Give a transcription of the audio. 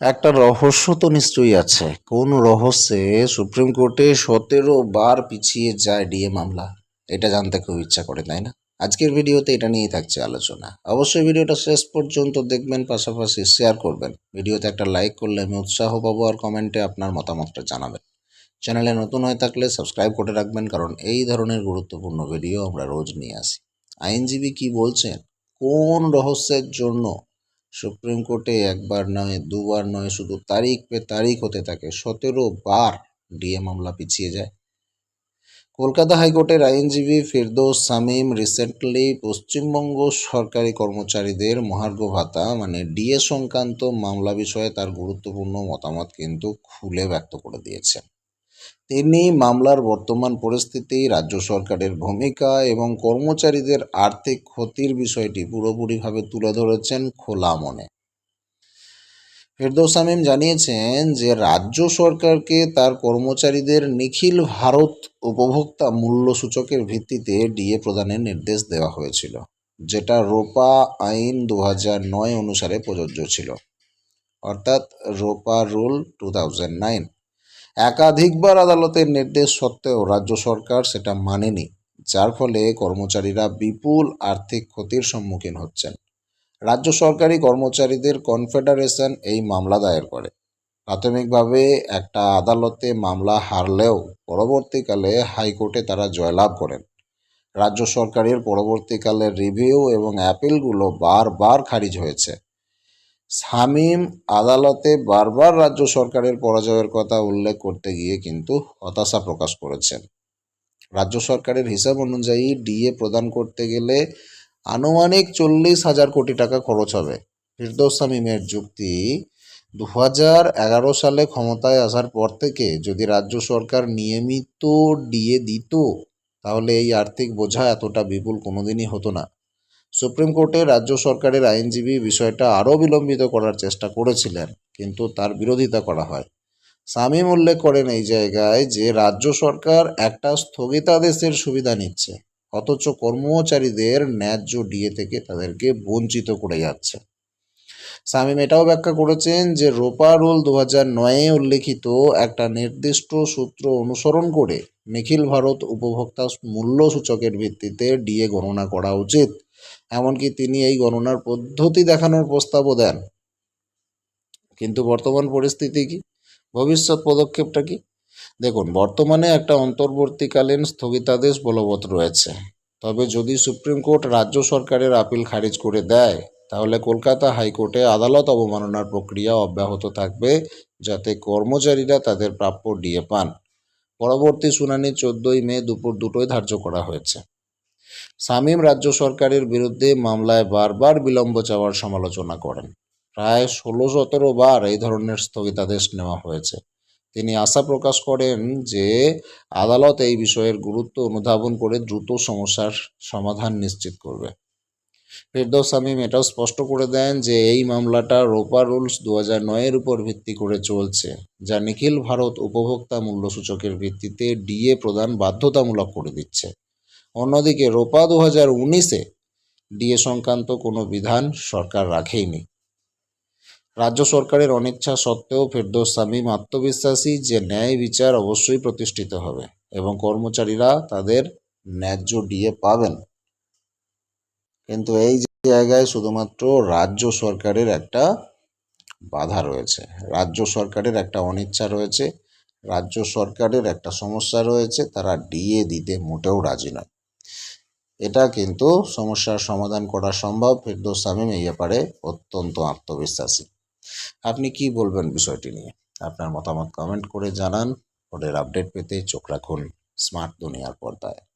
একটা রহস্য তো নিশ্চয়ই আছে। কোন রহস্যে সুপ্রিম কোর্টে সতেরো বার পিছিয়ে যায় ডিএ মামলা? এটা জানতে খুব ইচ্ছা করে, তাই না? আজকের ভিডিওতে এটা নিয়েই থাকছে আলোচনা। অবশ্যই ভিডিওটা শেষ পর্যন্ত দেখবেন, পাশাপাশি শেয়ার করবেন। ভিডিওতে একটা লাইক করলে আমি উৎসাহ পাবো আর কমেন্টে আপনার মতামতটা জানাবেন। চ্যানেলে নতুন হয়ে থাকলে সাবস্ক্রাইব করে রাখবেন, কারণ এই ধরনের গুরুত্বপূর্ণ ভিডিও আমরা রোজ নিয়ে আসি। আইনজীবী কি বলছেন? কোন রহস্যের জন্য সুপ্রিম কোর্টে একবার নয়, দুবার নয়, শুধু তারিখ পে তারিখ হতে থাকে। সতেরো বার ডিএ মামলা পিছিয়ে যায়। কলকাতা হাইকোর্টের আইনজীবী ফিরদৌস সামিম রিসেন্টলি পশ্চিমবঙ্গ সরকারি কর্মচারীদের মহার্ঘ ভাতা মানে ডিএ সংক্রান্ত মামলা বিষয়ে তার গুরুত্বপূর্ণ মতামত কিন্তু খুলে ব্যক্ত করে দিয়েছেন। তিনি মামলার বর্তমান পরিস্থিতি, রাজ্য সরকারের ভূমিকা এবং কর্মচারীদের আর্থিক ক্ষতির বিষয়টি পুরোপুরিভাবে তুলে ধরেছেন খোলা মনে। ফেরদৌস শামীম জানিয়েছেন যে, রাজ্য সরকারকে তার কর্মচারীদের নিখিল ভারত উপভোক্তা মূল্য সূচকের ভিত্তিতে ডিএ প্রদানের নির্দেশ দেওয়া হয়েছিল, যেটা রোপা আইন দু অনুসারে প্রযোজ্য ছিল। অর্থাৎ রোপা রুল টু একাধিকবার আদালতের নির্দেশ সত্ত্বেও রাজ্য সরকার সেটা মানেনি, যার ফলে কর্মচারীরা বিপুল আর্থিক ক্ষতির সম্মুখীন হচ্ছেন। রাজ্য সরকারি কর্মচারীদের কনফেডারেশন এই মামলা দায়ের করে। প্রাথমিকভাবে একটা আদালতে মামলা হারলেও পরবর্তীকালে হাইকোর্টে তারা জয়লাভ করেন। রাজ্য সরকারের পরবর্তীকালে রিভিউ এবং অ্যাপিলগুলো বারবার খারিজ হয়েছে। শামীম আদালতে বারবার রাজ্য সরকারের পরাজয়ের কথা উল্লেখ করতে গিয়ে কিন্তু হতাশা প্রকাশ করেছেন। রাজ্য সরকারের হিসাব অনুযায়ী ডিএ প্রদান করতে গেলে আনুমানিক চল্লিশ হাজার কোটি টাকা খরচ হবে। ফিরদৌস শামীমের যুক্তি দু এগারো সালে ক্ষমতায় আসার পর থেকে যদি রাজ্য সরকার নিয়মিত ডিএ দিত, তাহলে এই আর্থিক বোঝা এতটা বিপুল কোনোদিনই হতো না। সুপ্রিম কোর্টে রাজ্য সরকারের আইনজীবী বিষয়টা আরও বিলম্বিত করার চেষ্টা করেছিলেন, কিন্তু তার বিরোধিতা করা হয়। সামিম উল্লেখ করেন এই জায়গায় যে, রাজ্য সরকার একটা স্থগিতাদেশের সুবিধা নিচ্ছে, অথচ কর্মচারীদের ন্যায্য ডিএ থেকে তাদেরকে বঞ্চিত করে যাচ্ছে। সামিম এটাও ব্যাখ্যা করেছেন যে, রোপা রুল দু হাজার নয়ে উল্লেখিত একটা নির্দিষ্ট সূত্র অনুসরণ করে নিখিল ভারত উপভোক্তা মূল্য সূচকের ভিত্তিতে ডিএ গণনা করা উচিত। এমনকি তিনি এই গণনার পদ্ধতি দেখানোর প্রস্তাবও দেন। কিন্তু বর্তমান পরিস্থিতি কি? ভবিষ্যৎ পদক্ষেপটা কি? দেখুন, বর্তমানে একটা অন্তর্বর্তীকালীন স্থগিতাদেশ বলবৎ রয়েছে। তবে যদি সুপ্রিম কোর্ট রাজ্য সরকারের আপিল খারিজ করে দেয়, তাহলে কলকাতা হাইকোর্টে আদালত অবমাননার প্রক্রিয়া অব্যাহত থাকবে যাতে কর্মচারীরা তাদের প্রাপ্য ডিএ পান। পরবর্তী শুনানি চোদ্দই মে দুপুর দুটোয় ধার্য করা হয়েছে। শামীম রাজ্য সরকারের বিরুদ্ধে মামলায় বারবার বিলম্ব চাওয়ার সমালোচনা করেন। প্রায় ষোলো সতেরো বার এই ধরনের স্থগিতাদেশ নেওয়া হয়েছে। তিনি আশা প্রকাশ করেন যে আদালত এই বিষয়ের গুরুত্ব অনুধাবন করে দ্রুত সমস্যার সমাধান নিশ্চিত করবে। ফেরদৌস শামীম এটাও স্পষ্ট করে দেন যে এই মামলাটা রোপা রুলস দু হাজার নয়ের উপর ভিত্তি করে চলছে, যা নিখিল ভারত উপভোক্তা মূল্য সূচকের ভিত্তিতে ডিএ প্রদান বাধ্যতামূলক করে দিচ্ছে। অন্যদিকে রোপা দু হাজার উনিশে ডিএ সংক্রান্ত কোনো বিধান সরকার রাখেইনি। রাজ্য সরকারের অনিচ্ছা সত্ত্বেও ফেরদৌস শামীম আত্মবিশ্বাসী যে ন্যায় বিচার অবশ্যই প্রতিষ্ঠিত হবে এবং কর্মচারীরা তাদের ন্যায্য ডিএ পাবেন। কিন্তু এই জায়গায় শুধুমাত্র রাজ্য সরকারের একটা বাধা রয়েছে। রাজ্য সরকারের একটা অনিচ্ছা রয়েছে, রাজ্য সরকারের একটা সমস্যা রয়েছে, তারা ডিএ দিতে মোটেও রাজি নয়। এটা কিন্তু সমস্যার সমাধান করা সম্ভব। ফেরদৌস শামীম এই ব্যাপারে অত্যন্ত আত্মবিশ্বাসী। আপনি কি বলবেন বিষয়টি নিয়ে? আপনার মতামত কমেন্ট করে জানান। ভোটের আপডেট পেতে চোখ রাখুন স্মার্ট দুনিয়ার পর্দায়।